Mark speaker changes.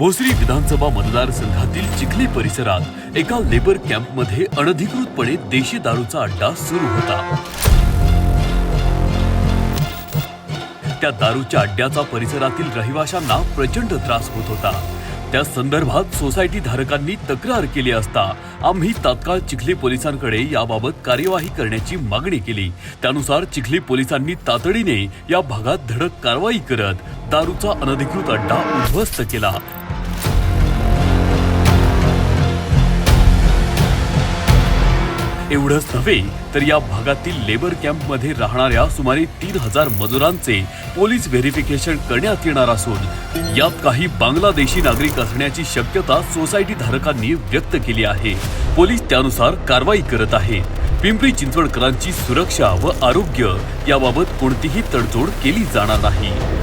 Speaker 1: भोसरी विधानसभा मतदारसंघातील चिखली परिसरात एका लेबर कॅम्पमध्ये अनधिकृतपणे देशी दारूचा अड्डा सुरू होता. त्या दारूच्या अड्ड्याचा परिसरातील रहिवाशांना प्रचंड त्रास होत होता. त्या संदर्भात सोसायटी धारकांनी तक्रार केली असता आम्ही तात्काळ चिखली पोलिसांकडे याबाबत कार्यवाही करण्याची मागणी केली. त्यानुसार चिखली पोलिसांनी तातडीने या भागात धडक कारवाई करत दारूचा अनधिकृत अड्डा उद्ध्वस्त केला. एवढंच नव्हे तर या भागातील लेबर कॅम्पमध्ये राहणाऱ्या सुमारे तीन हजार मजुरांचे पोलीस व्हेरिफिकेशन करण्यात येणार असून यात काही बांगलादेशी नागरिक असण्याची शक्यता सोसायटी धारकांनी व्यक्त केली आहे. पोलीस त्यानुसार कारवाई करत आहेत पिंपरी चिंचवडकरांची सुरक्षा व आरोग्य याबाबत कोणतीही तडजोड केली जाणार नाही.